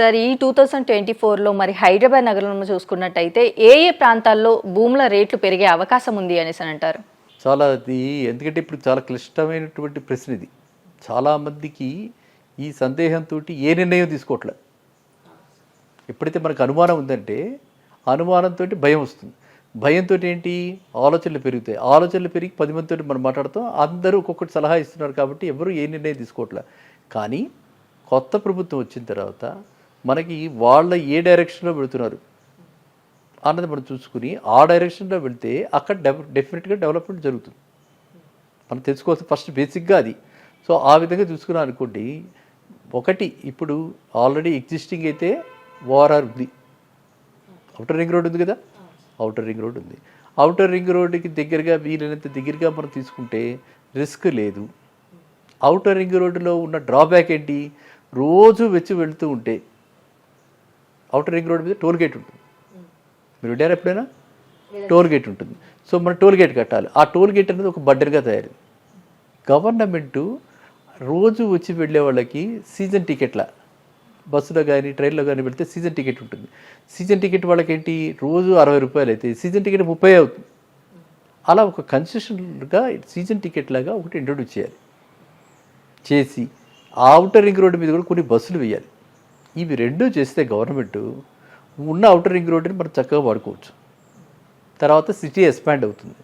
Sir ఈ two thousand twenty ఫోర్లో మరి హైదరాబాద్ నగరంలో చూసుకున్నట్టయితే ఏ ఏ ప్రాంతాల్లో భూముల రేట్లు పెరిగే అవకాశం ఉంది అనేసి అని అంటారు? చాలా అది ఎందుకంటే ఇప్పుడు చాలా క్లిష్టమైనటువంటి ప్రశ్న ఇది. చాలామందికి ఈ సందేహంతో ఏ నిర్ణయం తీసుకోవట్లేదు ఎప్పుడైతే మనకు అనుమానం ఉందంటే అనుమానంతో భయం వస్తుంది. భయంతో ఏంటి? ఆలోచనలు పెరుగుతాయి. ఆలోచనలు పెరిగి పది మందితో మనం మాట్లాడతాం. అందరూ ఒక్కొక్కటి సలహా ఇస్తున్నారు కాబట్టి ఎవరు ఏ నిర్ణయం తీసుకోవట్లే. కానీ కొత్త ప్రభుత్వం వచ్చిన తర్వాత మనకి వాళ్ళ ఏ డైరెక్షన్లో వెళుతున్నారు అన్నది మనం చూసుకుని ఆ డైరెక్షన్లో వెళితే అక్కడ డెవ డెఫినెట్గా డెవలప్మెంట్ జరుగుతుంది. మనం తెలుసుకోవాల్సిన ఫస్ట్ బేసిక్గా అది. సో ఆ విధంగా చూసుకున్నాం అనుకోండి ఒకటి ఇప్పుడు ఆల్రెడీ ఎగ్జిస్టింగ్ అయితే ఓఆర్ఆర్ ఉంది. అవుటర్ రింగ్ రోడ్ ఉంది కదా? అవుటర్ రింగ్ రోడ్ ఉంది. అవుటర్ రింగ్ రోడ్డుకి దగ్గరగా వీలైనంత దగ్గరగా మనం తీసుకుంటే రిస్క్ లేదు. అవుటర్ రింగ్ రోడ్డులో ఉన్న డ్రాబ్యాక్ ఏంటి? రోజు వెచ్చి వెళుతూ ఉంటే అవుటర్ రింగ్ రోడ్ మీద టోల్ గేట్ ఉంటుంది. మీరు వెళ్ళారు ఎప్పుడైనా? టోల్ గేట్ ఉంటుంది. సో మనం టోల్ గేట్ కట్టాలి. ఆ టోల్ గేట్ అనేది ఒక బడ్డర్గా తయారు గవర్నమెంటు రోజు వచ్చి వెళ్ళే వాళ్ళకి సీజన్ టికెట్ల బస్సులో కానీ ట్రైన్లో కానీ వెళ్తే సీజన్ టికెట్ ఉంటుంది. సీజన్ టికెట్ వాళ్ళకి ఏంటి రోజు అరవై రూపాయలు అయితే సీజన్ టికెట్ ముప్పై అవుతుంది. అలా ఒక కన్సెషన్గా సీజన్ టికెట్ లాగా ఒకటి ఇంట్రొడ్యూస్ చేయాలి. చేసి ఆ అవుటర్ రింగ్ రోడ్డు మీద కూడా కొన్ని బస్సులు వేయాలి. ఇవి రెండూ చేస్తే గవర్నమెంట్ ఉన్న అవుటర్ రింగ్ రోడ్డుని మనం చక్కగా వాడుకోవచ్చు. తర్వాత సిటీ ఎక్స్పాండ్ అవుతుంది.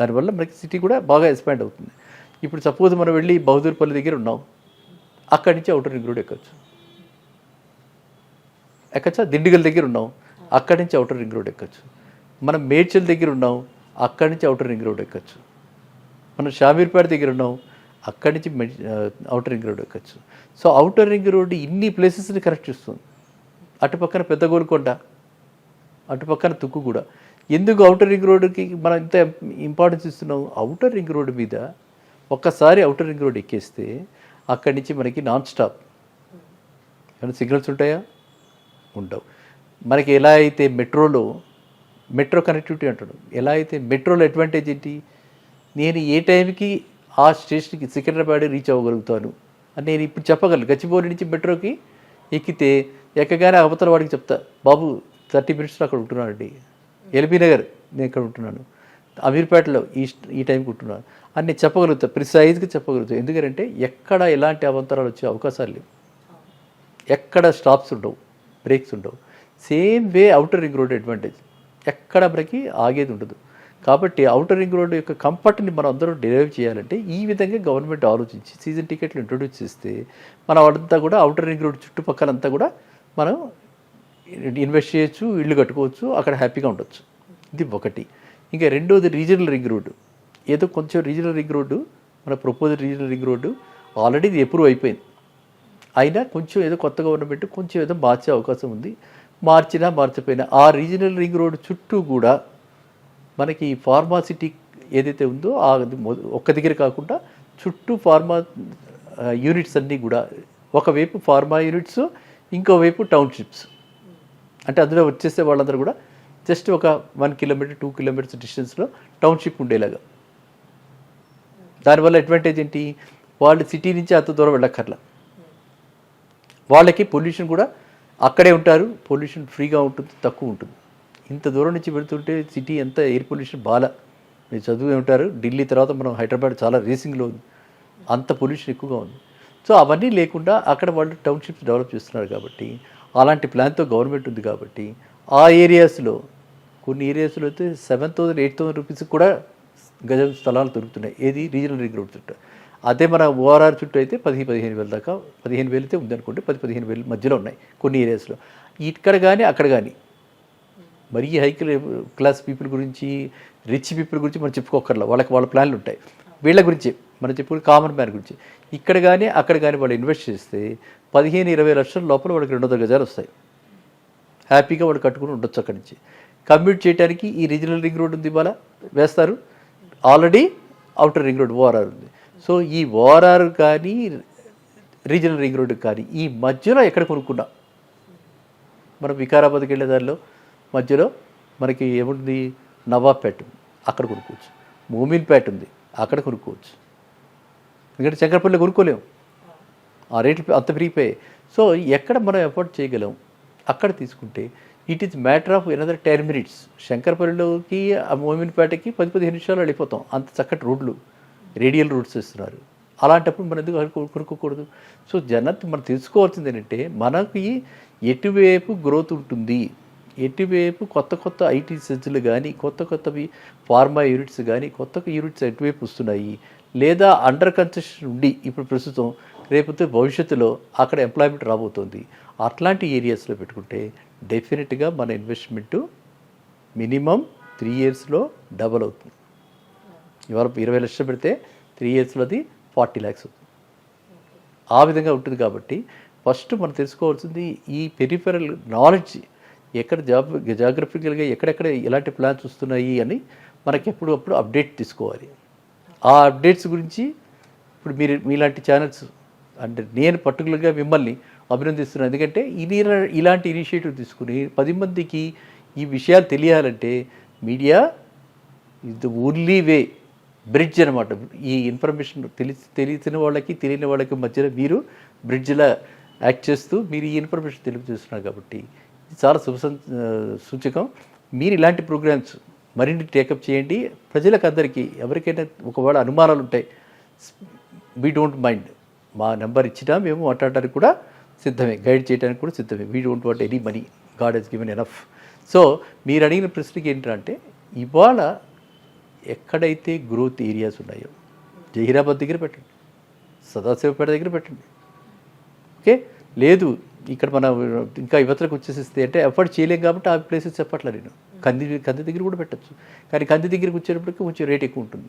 దానివల్ల మనకి సిటీ కూడా బాగా ఎక్స్పాండ్ అవుతుంది. ఇప్పుడు సపోజ్ మనం వెళ్ళి బహదూర్పల్లి దగ్గర ఉన్నాం. అక్కడి నుంచి అవుటర్ రింగ్ రోడ్ ఎక్కచ్చు? ఎక్కచ్చా? దిండిగల్ దగ్గర ఉన్నాం. అక్కడి నుంచి అవుటర్ రింగ్ రోడ్ ఎక్కచ్చు? మనం మేడ్చల్ దగ్గర ఉన్నాం. అక్కడి నుంచి అవుటర్ రింగ్ రోడ్ ఎక్కచ్చు? మనం షామీర్పేట దగ్గర ఉన్నాం. అక్కడి నుంచి అవుటర్ రింగ్ రోడ్ ఎక్కచ్చు. సో అవుటర్ రింగ్ రోడ్ ఇన్ని ప్లేసెస్ని కరెక్ట్ చేస్తుంది. అటు పక్కన పెద్ద గోల్కొండ అటు పక్కన తుక్కు కూడా. ఎందుకు అవుటర్ రింగ్ రోడ్డుకి మనం ఇంత ఇంపార్టెన్స్ ఇస్తున్నాం? అవుటర్ రింగ్ రోడ్డు మీద ఒక్కసారి అవుటర్ రింగ్ రోడ్ ఎక్కేస్తే అక్కడి నుంచి మనకి నాన్ స్టాప్ ఏమైనా సిగ్నల్స్ ఉంటాయా? ఉండవు. మనకి ఎలా అయితే మెట్రోలో మెట్రో కనెక్టివిటీ అంటాడు ఎలా అయితే మెట్రోలో అడ్వాంటేజ్ ఏంటి? నేను ఏ టైంకి ఆ స్టేషన్కి సికింద్రాబాద్ రీచ్ అవ్వగలుగుతాను. అని నేను ఇప్పుడు చెప్పగలను. గచ్చిబౌలి నుంచి మెట్రోకి ఎక్కితే ఎక్కగానే అవతల వాడికి చెప్తా బాబు థర్టీ మినిట్స్లో అక్కడ ఉంటున్నానండి ఎల్బీ నగర్ నేను ఇక్కడ ఉంటున్నాను. అమీర్పేటలో ఈ ఈ టైంకి ఉంటున్నాను. అని నేను చెప్పగలుగుతా ప్రిసైజ్గా చెప్పగలుగుతా. ఎందుకంటే ఎక్కడ ఎలాంటి అవంతరాలు వచ్చే అవకాశాలు లేవు. ఎక్కడ స్టాప్స్ ఉండవు బ్రేక్స్ ఉండవు. Same way outer ring road advantage. ఎక్కడ మనకి ఆగేది ఉండదు. కాబట్టి అవుటర్ రింగ్ రోడ్డు యొక్క కంఫర్ట్ని మనం అందరూ డిరైవ్ చేయాలంటే ఈ విధంగా గవర్నమెంట్ ఆలోచించి సీజన్ టికెట్లు ఇంట్రొడ్యూస్ చేస్తే మన వాళ్ళంతా కూడా అవుటర్ రింగ్ రోడ్ చుట్టుపక్కలంతా కూడా మనం ఇన్వెస్ట్ చేయొచ్చు ఇల్లు కట్టుకోవచ్చు అక్కడ హ్యాపీగా ఉండొచ్చు. ఇది ఒకటి. ఇంకా రెండోది రీజనల్ రింగ్ రోడ్డు ఏదో కొంచెం రీజనల్ రింగ్ రోడ్డు మన proposal regional ring road already ఇది అప్రూవ్ అయిపోయింది. అయినా కొంచెం ఏదో కొత్త గవర్నమెంట్ కొంచెం ఏదో మార్చే అవకాశం ఉంది. మార్చినా మార్చపోయినా ఆ రీజనల్ రింగ్ రోడ్డు చుట్టూ కూడా మనకి ఫార్మాసిటీ ఏదైతే ఉందో ఆ ఒక్క దగ్గర కాకుండా చుట్టూ ఫార్మా యూనిట్స్ అన్నీ కూడా. ఒకవైపు ఫార్మా యూనిట్స్ ఇంకోవైపు టౌన్షిప్స్. అంటే అందులో వచ్చేసే వాళ్ళందరూ కూడా జస్ట్ ఒక వన్ కిలోమీటర్ టూ కిలోమీటర్స్ డిస్టెన్స్లో టౌన్షిప్ ఉండేలాగా. దానివల్ల అడ్వాంటేజ్ ఏంటి? వాళ్ళు సిటీ నుంచి అంత దూరం వెళ్ళక్కర్లా. వాళ్ళకి పొల్యూషన్ కూడా అక్కడే ఉంటారు. పొల్యూషన్ ఫ్రీగా ఉంటుంది తక్కువ ఉంటుంది. ఇంత దూరం నుంచి వెళుతుంటే సిటీ ఎంత ఎయిర్ పొల్యూషన్ బాల. మీరు చదువు ఉంటారు. ఢిల్లీ తర్వాత మనం హైదరాబాద్ చాలా రేసింగ్లో ఉంది. అంత పొల్యూషన్ ఎక్కువగా ఉంది. సో అవన్నీ లేకుండా అక్కడ వాళ్ళు టౌన్షిప్స్ డెవలప్ చేస్తున్నారు కాబట్టి అలాంటి ప్లాన్తో గవర్నమెంట్ ఉంది కాబట్టి ఆ ఏరియాస్లో కొన్ని ఏరియాస్లో అయితే seven thousand eight thousand rupees కూడా గజం స్థలాలు దొరుకుతున్నాయి. ఏది? రీజనల్ రింగ్ రోడ్ చుట్టూ. అదే మన ఓఆర్ఆర్ చుట్టూ అయితే పది పదిహేను వేల దాకా పదిహేను వేలు అయితే ఉందనుకోండి పది పదిహేను వేలు మధ్యలో ఉన్నాయి కొన్ని ఏరియాస్లో ఇక్కడ కానీ అక్కడ కానీ మరీ హై క్లాస్ పీపుల్ గురించి రిచ్ పీపుల్ గురించి మనం చెప్పుకోకర్లా వాళ్ళకి వాళ్ళ ప్లాన్లు ఉంటాయి. వీళ్ళ గురించి మనం చెప్పుకుని కామన్ మ్యాన్ గురించి. ఇక్కడ కానీ అక్కడ కానీ వాళ్ళు ఇన్వెస్ట్ చేస్తే పదిహేను ఇరవై లక్షల లోపల వాళ్ళకి రెండు వందల గజాలు వస్తాయి. హ్యాపీగా వాళ్ళు కట్టుకుని ఉండొచ్చు అక్కడి నుంచి. కమ్యూట్ చేయడానికి ఈ రీజనల్ రింగ్ రోడ్ ఉంది ఇవాళ. వేస్తారు. Already outer ring road ORR ఉంది. సో ఈ ఓఆర్ఆర్ కానీ రీజనల్ రింగ్ రోడ్ కానీ ఈ మధ్యలో ఎక్కడ కొనుక్కున్నా? మనం వికారాబాద్కి వెళ్ళే దారిలో మధ్యలో మనకి ఏముంటుంది నవాబ్పేట ఉంది. అక్కడ కొనుక్కోవచ్చు. మోమిన్పేట ఉంది. అక్కడ కొనుక్కోవచ్చు. ఎందుకంటే చక్రపల్లి కొనుక్కోలేము. ఆ రేట్లు అంత పెరిగిపోయాయి. సో ఎక్కడ మనం ఎఫోర్డ్ చేయగలం? అక్కడ తీసుకుంటే it is matter of another ten minutes శంకరపల్లిలోకి ఆ మోమిన్పేటకి పది పదిహేను నిమిషాలు వెళ్ళిపోతాం. అంత చక్కటి రోడ్లు రేడియల్ రూట్స్ ఇస్తున్నారు అలాంటప్పుడు మనం ఎందుకు కొనుక్కోకూడదు? సో జనత్ మనం తెలుసుకోవాల్సింది ఏంటంటే మనకి ఎటువైపు గ్రోత్ ఉంటుంది? ఎటువైపు కొత్త కొత్త ఐటీ సెజ్లు కానీ కొత్త కొత్తవి ఫార్మా యూనిట్స్ కానీ కొత్త యూనిట్స్ ఎటువైపు వస్తున్నాయి? లేదా అండర్ కన్స్ట్రక్షన్ ఉండి ఇప్పుడు ప్రస్తుతం రేపొతే భవిష్యత్తులో అక్కడ ఎంప్లాయ్మెంట్ రాబోతుంది. అట్లాంటి ఏరియాస్లో పెట్టుకుంటే డెఫినెట్గా మన ఇన్వెస్ట్మెంటు మినిమం త్రీ ఇయర్స్లో డబల్ అవుతుంది. ఇవాళ ఇరవై లక్షలు పెడితే త్రీ ఇయర్స్లో అది ఫార్టీ ల్యాక్స్ అవుతుంది. ఆ విధంగా ఉంటుంది కాబట్టి ఫస్ట్ మనం తెలుసుకోవాల్సింది ఈ పెరిఫెరల్ నాలెడ్జ్ ఎక్కడ జాబ్ జాగ్రఫికల్గా ఎక్కడెక్కడ ఎలాంటి ప్లాన్స్ వస్తున్నాయి అని మనకి ఎప్పుడప్పుడు అప్డేట్ తీసుకోవాలి. ఆ అప్డేట్స్ గురించి ఇప్పుడు మీరు మీలాంటి ఛానల్స్ అంటే నేను పర్టికులర్గా మిమ్మల్ని అభినందిస్తున్నాను. ఎందుకంటే ఇది ఇలాంటి ఇనిషియేటివ్ తీసుకుని పది మందికి ఈ విషయాలు తెలియాలంటే media is the only way bridge అనమాట ఈ ఇన్ఫర్మేషన్ తెలిసి తెలిసిన వాళ్ళకి తెలియని వాళ్ళకి మధ్యలో మీరు బ్రిడ్జ్లా యాక్ట్ చేస్తూ మీరు ఈ ఇన్ఫర్మేషన్ తెలియజేస్తున్నారు కాబట్టి చాలా శుభ సూచకం. మీరు ఇలాంటి ప్రోగ్రామ్స్ మరిన్ని టేకప్ చేయండి. ప్రజలకు అందరికీ ఎవరికైనా ఒకవేళ అనుమానాలు ఉంటాయి వీ డోంట్ మైండ్. మా నెంబర్ ఇచ్చినా మేము మాట్లాడడానికి కూడా సిద్ధమే. గైడ్ చేయడానికి కూడా సిద్ధమే. We don't want any money. God has given enough. So మీరు అడిగిన ప్రశ్నకి ఏంటంటే ఇవాళ ఎక్కడైతే గ్రోత్ ఏరియాస్ ఉన్నాయో జహీరాబాద్ దగ్గర పెట్టండి. సదాశివపేట దగ్గర పెట్టండి. ఓకే? లేదు ఇక్కడ మన ఇంకా యువతలకు వచ్చేసిస్తే అంటే ఎఫర్ట్ చేయలేం కాబట్టి ఆ ప్లేసెస్ చెప్పట్లే నేను. కంది కంది దగ్గర కూడా పెట్టచ్చు. కానీ కంది దగ్గరికి వచ్చేటప్పటికి కొంచెం రేట్ ఎక్కువ ఉంటుంది.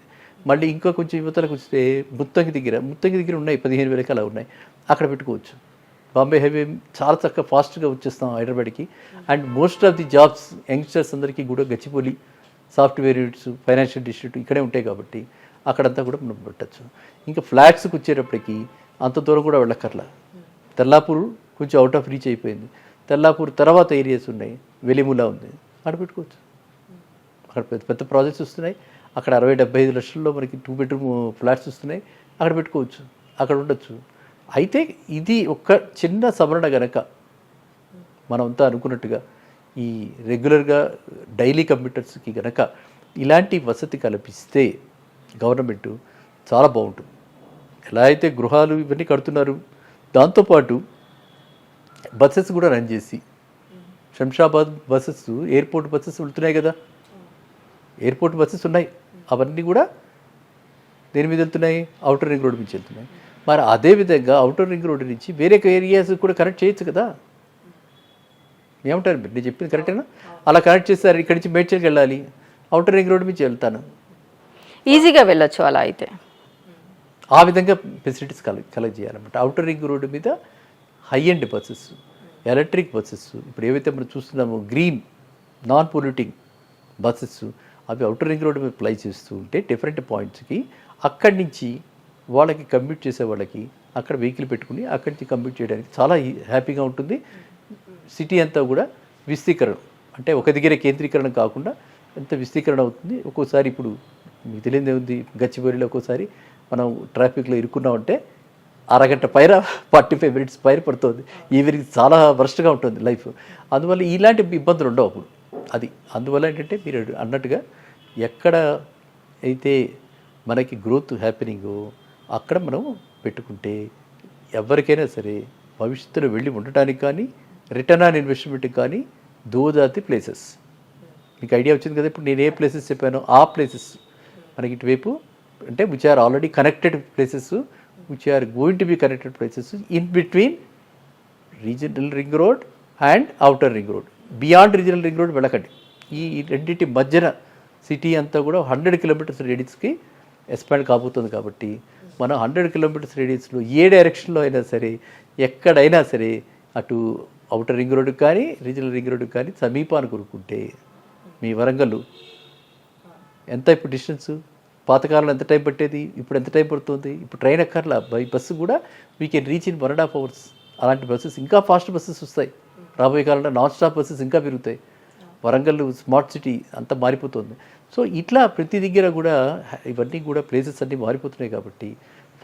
మళ్ళీ ఇంకా కొంచెం యువతలకు వస్తే ముత్తంగి దగ్గర ముత్తంగి దగ్గర ఉన్నాయి పదిహేను వేలకి అలా ఉన్నాయి. అక్కడ పెట్టుకోవచ్చు. బాంబే హైవే చాలా చక్కగా ఫాస్ట్గా వచ్చేస్తాం హైదరాబాద్కి. And most of the jobs youngsters అందరికీ కూడా Gachibowli software units financial district ఇక్కడే ఉంటాయి కాబట్టి అక్కడంతా కూడా మనం పెట్టచ్చు. ఇంకా ఫ్లాట్స్కి వచ్చేటప్పటికి అంత దూరం కూడా వెళ్ళక్కర్లా. తెల్లాపూర్ కొంచెం అవుట్ ఆఫ్ రీచ్ అయిపోయింది. తెల్లాపూర్ తర్వాత ఏరియాస్ ఉన్నాయి. వెలిములా ఉంది. అక్కడ పెట్టుకోవచ్చు అక్కడ పెద్ద పెద్ద ప్రాజెక్ట్స్ వస్తున్నాయి. అక్కడ అరవై డెబ్బై ఐదు లక్షల్లో మనకి టూ బెడ్రూమ్ ఫ్లాట్స్ వస్తున్నాయి. అక్కడ పెట్టుకోవచ్చు. అక్కడ ఉండొచ్చు. అయితే ఇది ఒక్క చిన్న సవరణ గనక. మనమంతా అనుకున్నట్టుగా ఈ రెగ్యులర్గా డైలీ కంప్యూటర్స్కి గనక ఇలాంటి వసతి కల్పిస్తే గవర్నమెంట్ చాలా బాగుంటుంది. ఎలా అయితే గృహాలు ఇవన్నీ కడుతున్నారు దాంతోపాటు బస్సెస్ కూడా రన్ చేసి. శంషాబాద్ బస్సెస్ ఎయిర్పోర్ట్ బస్సెస్ వెళ్తున్నాయి కదా. ఎయిర్పోర్ట్ బస్సెస్ ఉన్నాయి. అవన్నీ కూడా దేని మీద వెళ్తున్నాయి? అవుటర్ రింగ్ రోడ్ నుంచి వెళ్తున్నాయి. మరి అదే విధంగా అవుటర్ రింగ్ రోడ్ నుంచి వేరే ఏరియాస్ కూడా కనెక్ట్ చేయొచ్చు కదా. ఏమంటారు మీరు? నేను చెప్పింది కరెక్టేనా? అలా కనెక్ట్ చేస్తారు. ఇక్కడి నుంచి మేడ్చల్కి వెళ్ళాలి. అవుటర్ రింగ్ రోడ్ నుంచి వెళ్తాను. ఈజీగా వెళ్ళొచ్చు అలా అయితే. ఆ విధంగా ఫెసిలిటీస్ కల కలెక్ట్ చేయాలన్నమాట. అవుటర్ రింగ్ రోడ్డు మీద high end buses electric buses ఇప్పుడు ఏవైతే మనం చూస్తున్నామో గ్రీన్ నాన్ పొల్యూటింగ్ బస్సెస్ అవి అవుటర్ రింగ్ రోడ్డు మీద ప్లై చేస్తూ ఉంటే డిఫరెంట్ పాయింట్స్కి అక్కడి నుంచి వాళ్ళకి కమ్యూట్ చేసే వాళ్ళకి అక్కడ వెహికల్ పెట్టుకుని అక్కడి నుంచి కమ్యూట్ చేయడానికి చాలా హ్యాపీగా ఉంటుంది. సిటీ అంతా కూడా విస్తీకరణ. అంటే ఒక దగ్గర కేంద్రీకరణ కాకుండా ఎంత విస్తీకరణ అవుతుంది? ఒక్కోసారి ఇప్పుడు మీకు తెలియదే ఉంది గచ్చిబౌలిలో ఒక్కోసారి మనం ట్రాఫిక్లో ఇరుక్కున్నామంటే అరగంట పైన ఫార్టీ ఫైవ్ మినిట్స్ పైన పడుతుంది. ఈవినింగ్ చాలా వరస్ట్గా ఉంటుంది లైఫ్. అందువల్ల ఇలాంటి ఇబ్బందులు ఉండవు అప్పుడు. అది అందువల్ల ఏంటంటే మీరు అన్నట్టుగా ఎక్కడ అయితే మనకి గ్రోత్ హ్యాపెనింగో అక్కడ మనం పెట్టుకుంటే ఎవరికైనా సరే భవిష్యత్తులో వెళ్ళి ఉండటానికి కానీ రిటర్న్ ఆన్ ఇన్వెస్ట్మెంట్కి కానీ దోజ్ ప్లేసెస్ మీకు ఐడియా వచ్చింది కదా ఇప్పుడు నేను ఏ ప్లేసెస్ చెప్పానో ఆ ప్లేసెస్ మనకి ఇటువైపు అంటే which are already connected places which are going to be connected places in between regional ring road and outer ring road beyond regional ring road వెళ్ళకండి ఈ రెండింటి మధ్యన సిటీ అంతా కూడా హండ్రెడ్ కిలోమీటర్స్ రేడియస్కి ఎక్స్పాండ్ కాబోతుంది కాబట్టి మనం హండ్రెడ్ కిలోమీటర్స్ రేడియస్లో ఏ డైరెక్షన్లో అయినా సరే ఎక్కడైనా సరే అటు అవుటర్ రింగ్ రోడ్డుకి కానీ రీజనల్ రింగ్ రోడ్కి కానీ సమీపాన్ని కొనుక్కుంటే మీ వరంగల్ ఎంత ఇప్పుడు డిస్టెన్సు పాతకాలంలో ఎంత టైం పట్టేది? ఇప్పుడు ఎంత టైం పడుతుంది? ఇప్పుడు ట్రైన్ ఎక్కర్లా? బై బస్సు కూడా we can reach in one and half hours అలాంటి బస్సెస్ ఇంకా ఫాస్ట్ బస్సెస్ వస్తాయి. రాబోయే కాలంలో నాన్ స్టాప్ బస్సెస్ ఇంకా పెరుగుతాయి. వరంగల్ స్మార్ట్ సిటీ అంతా మారిపోతుంది. సో ఇట్లా ప్రతి దగ్గర కూడా ఇవన్నీ కూడా ప్లేసెస్ అన్నీ మారిపోతున్నాయి కాబట్టి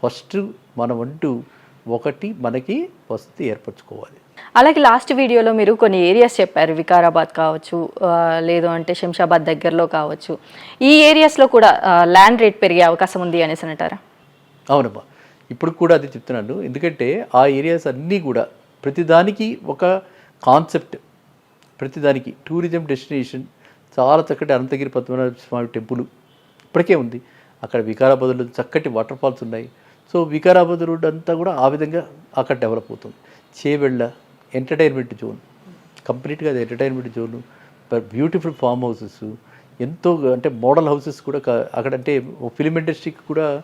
ఫస్ట్ మనం అంటూ ఒకటి మనకి వసతి ఏర్పరచుకోవాలి. అలాగే లాస్ట్ వీడియోలో మీరు కొన్ని ఏరియాస్ చెప్పారు. వికారాబాద్ కావచ్చు లేదు అంటే శంషాబాద్ దగ్గరలో కావచ్చు. ఈ ఏరియాస్లో కూడా ల్యాండ్ రేట్ పెరిగే అవకాశం ఉంది అనేసి అంటారా? అవునమ్మా ఇప్పుడు కూడా అది చెప్తున్నాను. ఎందుకంటే ఆ ఏరియాస్ అన్నీ కూడా ప్రతిదానికి ఒక కాన్సెప్ట్ ప్రతిదానికి టూరిజం డెస్టినేషన్ చాలా చక్కటి అనంతగిరి పద్మనాభ స్వామి టెంపుల్ ఇప్పటికే ఉంది. అక్కడ వికారాబాద్లో చక్కటి వాటర్ ఫాల్స్ ఉన్నాయి. సో వికారాబాద్ రోడ్ అంతా కూడా ఆ విధంగా అక్కడ డెవలప్ అవుతుంది. Chevella entertainment zone. కంప్లీట్గా అది entertainment zone. Beautiful farm houses. ఎంతో అంటే మోడల్ హౌసెస్ కూడా అక్కడ అంటే ఫిలిం ఇండస్ట్రీకి కూడా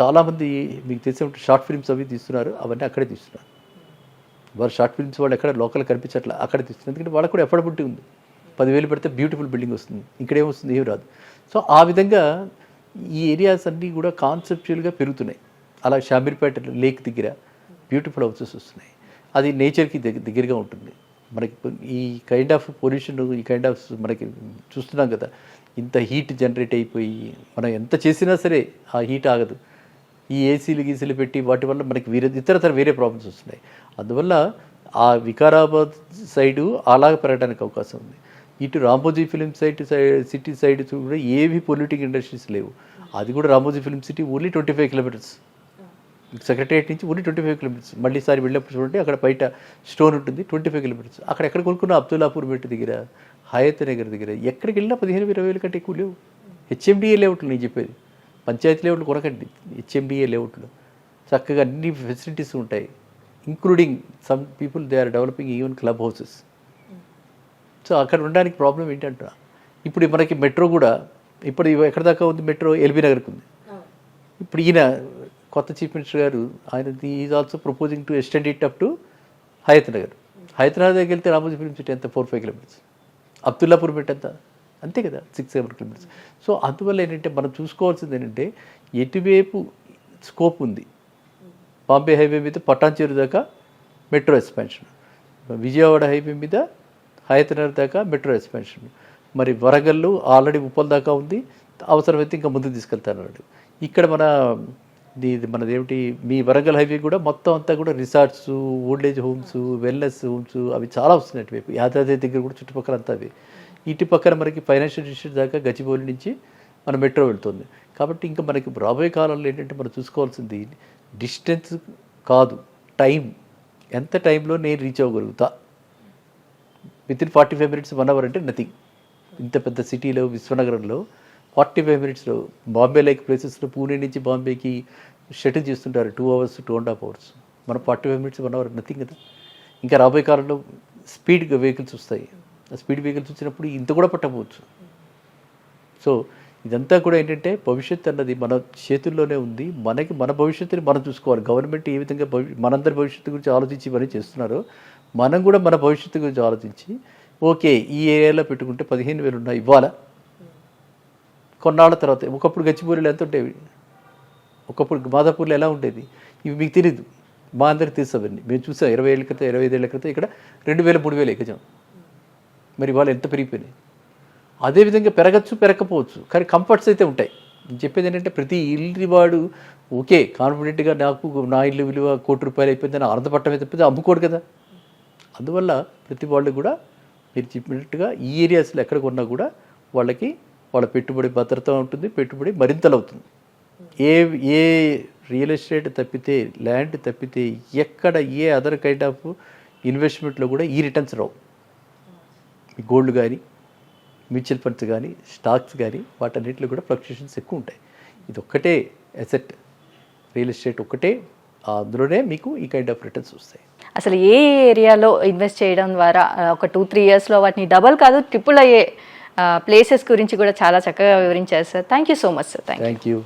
చాలామంది మీకు తెలిసే షార్ట్ ఫిల్మ్స్ అవి తీస్తున్నారు. అవన్నీ అక్కడే తీస్తున్నారు. వారు షార్ట్ ఫిల్మ్స్ వాళ్ళు ఎక్కడ లోకల్ కనిపించట్లా అక్కడ తీస్తున్నారు. ఎందుకంటే వాళ్ళకి కూడా ఎఫర్డబిలిటీ ఉంది. పదివేలు పెడితే బ్యూటిఫుల్ బిల్డింగ్ వస్తుంది. ఇక్కడేమొస్తుంది ఏమి రాదు. సో ఆ విధంగా ఈ ఏరియాస్ అన్నీ కూడా కాన్సెప్చువల్గా పెరుగుతున్నాయి. అలా షామీర్పేట లేక్ దగ్గర బ్యూటిఫుల్ హౌసెస్ వస్తున్నాయి. అది నేచర్కి దగ్గర దగ్గరగా ఉంటుంది. మనకి ఈ కైండ్ ఆఫ్ పొల్యూషన్ ఈ కైండ్ ఆఫ్ మనకి చూస్తున్నాం కదా ఇంత హీట్ జనరేట్ అయిపోయి మనం ఎంత చేసినా సరే ఆ హీట్ ఆగదు. ఈ ఏసీలు గీసీలు పెట్టి వాటి వల్ల మనకి వేరే ఇతరతర వేరే ప్రాబ్లమ్స్ వస్తున్నాయి. అందువల్ల ఆ వికారాబాద్ సైడు అలాగ పెరగడానికి అవకాశం ఉంది. ఇటు Ramoji film site side city side కూడా ఏవి పొల్యూటింగ్ ఇండస్ట్రీస్ లేవు. అది కూడా Ramoji film city only twenty five kilometres. Secretariat నుంచి ఓన్లీ ట్వంటీ ఫైవ్ కిలోమీటర్స్. మళ్ళీ సారి వెళ్ళినప్పుడు చూడండి అక్కడ బయట స్టోన్ ఉంటుంది ట్వంటీ ఫైవ్ కిలోమీటర్స్. అక్కడ ఎక్కడ కొనుక్కున్న అబ్దుల్లాపూర్ మెట్టు దగ్గర హయత్ నగర్ దగ్గర. ఎక్కడికి వెళ్ళినా పదిహేను ఇరవై వేల కంటే ఎక్కువ లేవు. హెచ్ఎండిఏ లేఅవుట్లు నేను చెప్పేది. పంచాయతీ లేఅవుట్లు కొనకండి. హెచ్ఎండిఏ లేఅవుట్లు. చక్కగా అన్ని ఫెసిలిటీస్ ఉంటాయి. Including some people they are developing even club houses so అక్కడ ఉండడానికి ప్రాబ్లం ఏంటంటే ఇప్పుడు మనకి మెట్రో కూడా ఇప్పుడు ఎక్కడ దాకా ఉంది మెట్రో? ఎల్బీ నగర్కి ఉంది. ఇప్పుడు ఈయన కొత్త చీఫ్ మినిస్టర్ గారు ఆయన is also proposing to extend it up to Hayathnagar. దగ్గరికి వెళ్తే రామోజీ ఫిలిం సిటీ ఎంత ఫోర్ ఫైవ్ కిలోమీటర్స్. అబ్దుల్లాపూర్ పెట్టి ఎంత? అంతే కదా సిక్స్ సెవెన్ కిలోమీటర్స్. సో అందువల్ల ఏంటంటే మనం చూసుకోవాల్సింది ఏంటంటే ఎటువైపు స్కోప్ ఉంది? బాంబే హైవే మీద పటాన్చేరు దాకా మెట్రో ఎక్స్పాన్షన్. విజయవాడ హైవే మీద హయతనగర్ దాకా మెట్రో ఎక్స్పాన్షన్. మరి వరగల్లు ఆల్రెడీ ఉప్పల్ దాకా ఉంది. అవసరమైతే ఇంకా ముందుకు తీసుకెళ్తాను ఇక్కడ మన ఇది మనదేమిటి మీ వరంగల్ హైవే కూడా మొత్తం అంతా కూడా resorts old age homes wellness homes అవి చాలా వస్తున్నాయి అటువైపు. యాదాద్రి దగ్గర కూడా చుట్టుపక్కల అంతా అవి. ఇటు పక్కన మనకి ఫైనాన్షియల్ డిస్ట్రిక్ట్ దాకా గచ్చిబౌలి నుంచి మన మెట్రో వెళ్తుంది. కాబట్టి ఇంకా మనకి రాబోయే కాలంలో ఏంటంటే మనం చూసుకోవాల్సింది డిస్టెన్స్ కాదు టైం. ఎంత టైంలో నేను reach అవ్వగలుగుతా? Within forty five minutes one hour అంటే నథింగ్. ఇంత పెద్ద సిటీలో విశ్వనగరంలో ఫార్టీ ఫైవ్ మినిట్స్లో బాంబే లైక్ ప్లేసెస్లో పూణే నుంచి బాంబేకి షటిల్ చేస్తుంటారు. Two hours two and half hours మనం forty five minutes one hour nothing కదా. ఇంకా రాబోయే కాలంలో స్పీడ్ వెహికల్స్ వస్తాయి. ఆ స్పీడ్ వెహికల్స్ వచ్చినప్పుడు ఇంత కూడా పట్టకపోవచ్చు. సో ఇదంతా కూడా ఏంటంటే భవిష్యత్తు అన్నది మన చేతుల్లోనే ఉంది. మనకి మన భవిష్యత్తుని మనం చూసుకోవాలి. గవర్నమెంట్ ఏ విధంగా భవి మనందరి భవిష్యత్తు గురించి ఆలోచించి ఇవన్నీ చేస్తున్నారో మనం కూడా మన భవిష్యత్తు గురించి ఆలోచించి ఓకే ఈ ఏరియాలో పెట్టుకుంటే పదిహేను వేలు ఉన్నాయి ఇవ్వాలా? కొన్నాళ్ళ తర్వాత ఒకప్పుడు గచ్చిబౌలిలో ఎంత ఉండేవి? ఒకప్పుడు మాదాపూర్లో ఎలా ఉండేది? ఇవి మీకు తెలియదు మా అందరికి తెలుసు అవన్నీ. మేము చూసాం ఇరవై ఏళ్ళ క్రితం ఇరవై ఐదేళ్ళ క్రితం ఇక్కడ రెండు వేల మూడు వేలు ఎక్కజాం మరి వాళ్ళు ఎంత పెరిగిపోయినాయి? అదేవిధంగా పెరగచ్చు పెరగకపోవచ్చు. కానీ కంఫర్ట్స్ అయితే ఉంటాయి. నేను చెప్పేది ఏంటంటే ప్రతి ఇల్లు వాడు ఓకే కాన్ఫిడెంట్గా నాకు నా ఇల్లు విలువ కోటి రూపాయలు అయిపోయిందని ఆనందపడటమే తప్పితే అమ్ముకోడు కదా. అందువల్ల ప్రతి వాళ్ళు కూడా మీరు చెప్పినట్టుగా ఈ ఏరియాస్లో ఎక్కడ కొన్నా కూడా వాళ్ళకి వాళ్ళ పెట్టుబడి భద్రత ఉంటుంది పెట్టుబడి మరింతలు అవుతుంది ఏ ఏ రియల్ ఎస్టేట్ తప్పితే ల్యాండ్ తప్పితే ఎక్కడ ఏ అదర్ కైండ్ ఆఫ్ ఇన్వెస్ట్మెంట్లో కూడా ఈ రిటర్న్స్ రావు. మీ గోల్డ్ కానీ మ్యూచువల్ ఫండ్స్ కానీ స్టాక్స్ కానీ వాటన్నిటిలో కూడా ఫ్లక్చుయేషన్స్ ఎక్కువ ఉంటాయి. ఇది ఒక్కటే అసెట్. రియల్ ఎస్టేట్ ఒక్కటే అందులోనే మీకు ఈ కైండ్ ఆఫ్ రిటర్న్స్ వస్తాయి. అసలు ఏ ఏరియాలో ఇన్వెస్ట్ చేయడం ద్వారా ఒక టూ త్రీ ఇయర్స్లో వాటిని డబల్ కాదు ట్రిపుల్ అయ్యే ప్లేసెస్ గురించి కూడా చాలా చక్కగా వివరించారు sir thank you so much sir thank you